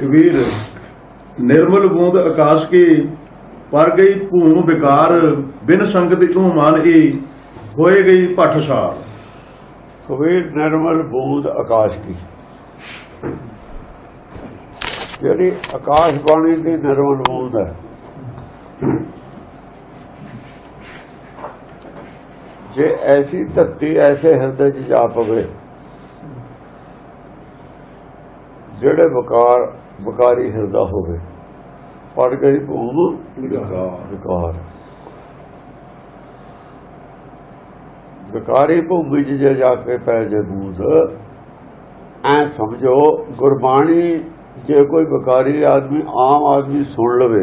ਕਬੀਰ, ਨਿਰਮਲ ਬੂੰਦ ਆਕਾਸ਼ ਕੀ, ਪਰ ਗਈ ਭੂਮ ਵਿਕਾਰ, ਬਿਨ ਸੰਗਤ ਤੂੰ ਮਨ ਈ ਹੋਏ ਗਈ ਭਟਸਾਰ ਕਬੀਰ, ਨਿਰਮਲ ਬੂੰਦ ਆਕਾਸ਼ ਕੀ। ਜਿਹੜੀ ਆਕਾਸ਼ ਬਾਣੀ ਦੀ ਨਿਰਮਲ ਬੂੰਦ ਹੈ। ਜੇ ਐਸੀ ਧਰਤੀ, ਐਸੇ ਹਿਰਦੇ 'ਚ ਜਾ ਪਵੇ ਜਿਹੜੇ ਵਿਕਾਰ ਵਿਕਾਰੀ ਹਿਰਦਾ ਹੋਵੇ ਪੜ ਗਈ ਭੂਮ ਵਿਕਾਰ। ਵਿਕਾਰੀ। ਭੂਮੀ ਜੇ ਜਾ ਕੇ ਪੈ ਜੇ ਬੂਦ ਐ ਸਮਝੋ ਗੁਰਬਾਣੀ ਜੇ ਕੋਈ ਵਿਕਾਰੀ ਆਦਮੀ ਆਮ ਆਦਮੀ ਸੁਣ ਲਵੇ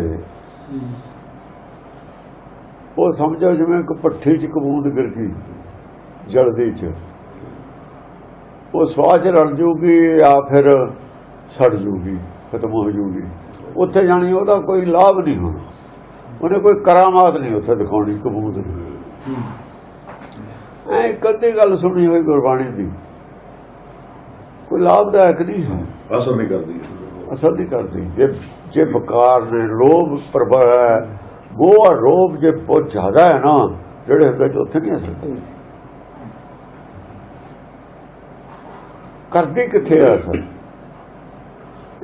ਉਹ ਸਮਝੋ ਜਿਵੇਂ ਇੱਕ ਪੱਠੀ 'ਚ ਕਬੂਦ ਗਿਰ ਗਈ ਜਲਦੀ 'ਚ। ਉਹ ਸਵਾਜ ਰਲ ਜੂਗੀ ਜਾਂ ਫਿਰ ਸੜ ਜੂਗੀ ਖਤਮ ਹੋ ਜੂਗੀ। ਉੱਥੇ ਜਾਣੀ ਉਹਦਾ ਕੋਈ ਲਾਭ ਨਹੀਂ ਹੋਣਾ। ਉਹਨੇ ਕੋਈ ਕਰਾਮਾਤ ਨਹੀਂ ਉੱਥੇ ਦਿਖਾਉਣੀ ਕਬੂਦ ਨੂੰ ਐ ਕਦੇ ਗੱਲ ਸੁਣੀ ਹੋਈ ਗੁਰਬਾਣੀ ਦੀ। ਕੋਈ ਲਾਭਦਾਇਕ ਨਹੀਂ ਹੈ। ਅਸਰ ਨਹੀਂ ਕਰਦੀ। ਅਸਰ ਨਹੀਂ ਕਰਦੀ। ਜੇ ਜੇ ਬਕਾਰ ਨੇ ਲੋਭ ਪ੍ਰਭਾ ਹੈ ਉਹ ਆ ਰੋਬ ਜੇ ਬਹੁਤ ਜ਼ਿਆਦਾ ਹੈ ਨਾ ਜਿਹੜੇ ਹਿਰਦੇ ਚ ਉੱਥੇ ਨਹੀਂ ਅਸਰ ਕਰਦੀ। ਕਰਦੀ ਕਿੱਥੇ ਆ ਅਸਰ?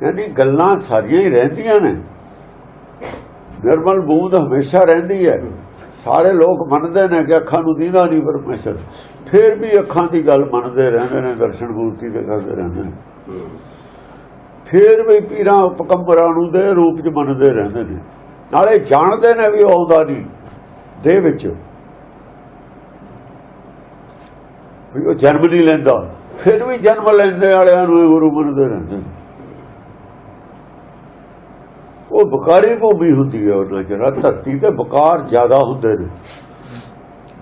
ਯਾਨੀ ਗੱਲਾਂ ਸਾਰੀਆਂ ਹੀ ਰਹਿੰਦੀਆਂ ਨੇ। ਨਿਰਮਲ ਬੂੰਦ ਹਮੇਸ਼ਾ ਰਹਿੰਦੀ ਹੈ। ਸਾਰੇ ਲੋਕ ਮੰਨਦੇ ਨੇ ਕਿ ਅੱਖਾਂ ਨੂੰ ਦੀਦਾ ਨਹੀਂ ਪਰਮੇਸ਼ਰ। ਫਿਰ ਵੀ ਅੱਖਾਂ ਦੀ ਗੱਲ ਮੰਨਦੇ ਰਹਿੰਦੇ ਨੇ, ਦਰਸ਼ਨ ਮੂਰਤੀ ਦੇ ਕਰਦੇ ਰਹਿੰਦੇ ਨੇ। ਫਿਰ ਵੀ ਪੀਰਾਂ ਪਕੰਬਰਾਂ ਨੂੰ ਦੇ ਰੂਪ ਚ ਮੰਨਦੇ ਰਹਿੰਦੇ ਨੇ। ਨਾਲੇ ਜਾਣਦੇ ਨੇ ਵੀ ਆਉਂਦਾ ਨਹੀਂ, ਦੇ ਵਿੱਚ। ਵੀ ਉਹ ਜਨਮ ਨਹੀਂ ਲੈਂਦਾ। ਫਿਰ ਵੀ ਜਨਮ ਲੈਂਦੇ ਵਾਲਿਆਂ ਨੂੰ ਗੁਰੂ ਮੰਨਦੇ ਰਹਿੰਦੇ ਨੇ। ਉਹ ਬਕਾਰੀ ਭੂਮੀ ਹੁੰਦੀ ਹੈ ਉਹਨਾਂ ਚ ਧਰਤੀ ਤੇ ਬਕਾਰ ਜ਼ਿਆਦਾ ਹੁੰਦੇ ਨੇ।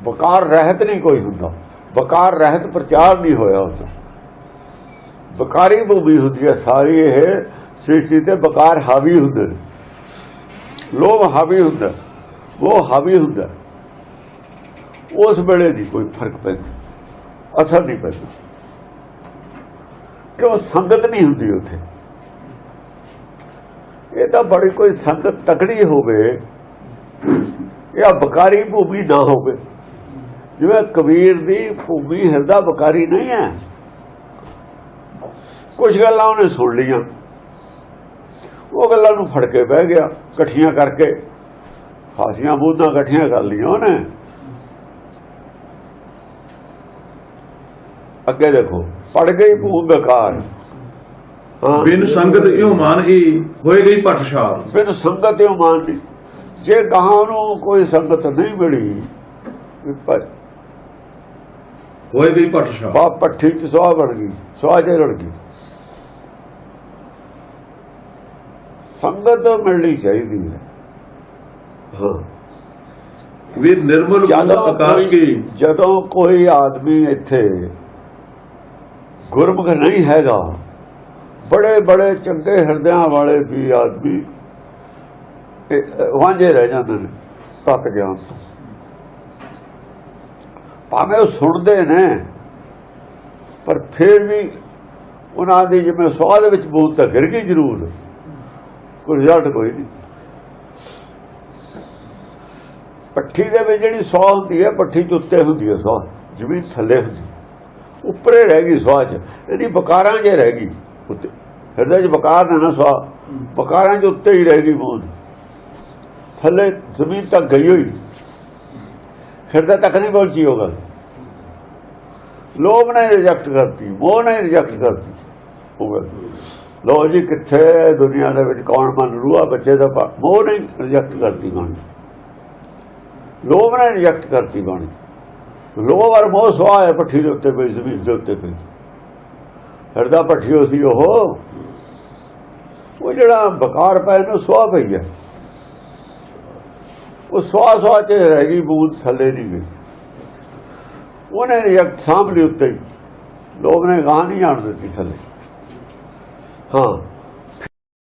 ਬਕਾਰ ਰਹਿਤ ਨਹੀਂ ਕੋਈ ਹੁੰਦਾ। ਬਕਾਰ ਰਹਿਤ ਪ੍ਰਚਾਰ ਨਹੀਂ ਹੋਇਆ ਉਸ ਬਕਾਰੀ ਭੂਮੀ ਹੁੰਦੀ ਹੈ, ਸਾਰੀ ਇਹ ਸ੍ਰਿਸ਼ਟੀ ਤੇ ਬਕਾਰ ਹਾਵੀ ਹੁੰਦੇ ਨੇ। ਲੋਭ ਹਾਵੀ ਹੁੰਦਾ। ਉਹ ਹਾਵੀ ਹੁੰਦਾ। ਉਸ ਵੇਲੇ ਦੀ ਕੋਈ ਫ਼ਰਕ ਪੈਂਦਾ। ਅਸਰ ਨਹੀਂ ਪੈਂਦਾ। ਕਿਉਂ? ਸੰਗਤ ਨਹੀਂ ਹੁੰਦੀ ਉੱਥੇ। ਇਹ ਤਾਂ ਬੜੀ ਕੋਈ ਸੰਗਤ ਤਕੜੀ ਹੋਵੇ ਇਹ ਬਕਾਰੀ ਭੂਮੀ ਨਾ ਹੋਵੇ। ਜਿਵੇਂ ਕਬੀਰ ਦੀ ਭੂਮੀ ਹਿਰਦਾ ਬਕਾਰੀ ਨਹੀਂ ਹੈ। ਕੁਝ ਗੱਲਾਂ ਉਹਨੇ ਸੁਣ ਲਈਆਂ। ਉਹ ਗੱਲਾਂ ਨੂੰ ਫੜ ਕੇ ਬਹਿ ਗਿਆ, ਇਕੱਠੀਆਂ ਕਰਕੇ। ਫਾਸੀਆਂ ਬੂਦਾਂ ਇਕੱਠੀਆਂ ਕਰ ਲਈਆਂ ਉਹਨੇ। ਅੱਗੇ ਦੇਖੋ, ਪੜ ਗਈ ਭੂਮ ਬੇਕਾਰ। ਬਿਨ ਸੰਗਤ ਇਉ ਮਨ ਈ ਹੋਏ ਗਈ ਭਟਸਾਰ ਬਿਨ ਸੰਗਤ ਇਹ ਮਾਨ ਜੇ ਗਾਹਾਂ ਨੂੰ ਕੋਈ ਸੰਗਤ ਨਹੀਂ ਮਿਲੀ ਵੀ ਹੋਏ ਗਈ ਭਟਸਾਰ ਬਾ ਪੱਠੀ ਚ ਸੁਆਹ ਬਣ ਗਈ ਸੁਆਹ ਜੇ ਰੜ ਗਈ। ਸੰਗਤ ਮਿਲਣੀ ਚਾਹੀਦੀ ਹੈ। ਹਾਂ। ਕਬੀਰ ਨਿਰਮਲ ਆਕਾਸ਼ ਕੀ? ਜਦੋਂ ਕੋਈ ਆਦਮੀ ਇੱਥੇ ਗੁਰਮੁਖ ਨਹੀਂ ਹੈਗਾ ਬੜੇ ਬੜੇ ਚੰਗੇ ਹਿਰਦਿਆਂ ਵਾਲੇ ਵੀ ਆਦਮੀ ਵਾਂਝੇ ਰਹਿ ਜਾਂਦੇ ਨੇ ਤਤ ਗਿਆਨ ਤੋਂ। ਭਾਵੇਂ ਉਹ ਸੁਣਦੇ ਨੇ, ਪਰ ਫਿਰ ਵੀ ਉਹਨਾਂ ਦੀ ਜਿਵੇਂ ਸਵਾਦ ਵਿੱਚ ਬੂਤ ਤਾਂ ਗਿਰ ਗਈ ਜ਼ਰੂਰ। ਕੋਈ ਰਿਜ਼ਲਟ ਕੋਈ ਨਹੀਂ। ਪੱਠੀ ਦੇ ਵਿੱਚ ਜਿਹੜੀ ਸੌ ਹੁੰਦੀ ਹੈ, ਪੱਠੀ ਚ ਉੱਤੇ ਹੁੰਦੀ ਹੈ ਸੌ ਜ਼ਮੀਨ ਥੱਲੇ ਹੁੰਦੀ। ਉੱਪਰੇ ਰਹਿ ਗਈ ਸੌ ਚ ਇਹਦੀ ਬਕਾਰਾਂ ਜੇ ਰਹਿ ਗਈ। ਉੱਤੇ। ਹਿਰਦੇ 'ਚ ਬਕਾਰ ਨੇ ਨਾ ਸੌ ਬਕਾਰਾਂ 'ਚ ਉੱਤੇ ਹੀ ਰਹਿ ਗਈ ਬੂੰਦ ਥੱਲੇ ਜ਼ਮੀਨ ਤੱਕ ਗਈ ਹੋਈ। ਹਿਰਦੇ ਤੱਕ ਨਹੀਂ ਪਹੁੰਚੀ ਹੋਗਾ ਲੋਭ ਨੇ ਰਿਜੈਕਟ ਕਰਤੀ, ਮੋਹ ਨੇ ਰਿਜੈਕਟ ਕਰਤੀ। ਹੋਗਾ ਲੋ ਜੀ, ਕਿੱਥੇ ਦੁਨੀਆ ਦੇ ਵਿੱਚ ਕੌਣ ਮੰਨ ਲੂਆ ਬੱਚੇ ਦਾ ਮੋਹ ਨਹੀਂ ਰਿਜੈਕਟ ਕਰਤੀ ਬਾਣੀ। ਲੋਭ ਨੇ ਰਿਜੈਕਟ ਕਰਤੀ ਬਾਣੀ। ਲੋਭ ਔਰ ਮੋਹ ਸਵਾ ਹੈ ਪੱਠੀ ਦੇ ਉੱਤੇ ਪਈ, ਜ਼ਮੀਨ ਦੇ ਉੱਤੇ ਪਈ। ਹਿਰਦਾ ਪੱਠੀ ਸੀ ਉਹ ਉਹ ਜਿਹੜਾ ਬਕਾਰ ਪੈ ਨੂੰ ਸਵਾ ਪਈ ਹੈ ਉਹ ਸਵਾ ਸਵਾ ਚ ਰਹਿ ਗਈ, ਬੂਦ ਥੱਲੇ ਨਹੀਂ ਗਈ। ਉਹਨੇ ਰਿਜੈਕਟ ਸਾਂਭ ਲਈ ਉੱਤੇ ਲੋਕ ਨੇ ਗਾਹ ਨਹੀਂ ਜਾਣ ਦਿੱਤੀ ਥੱਲੇ। ਹਾਂ।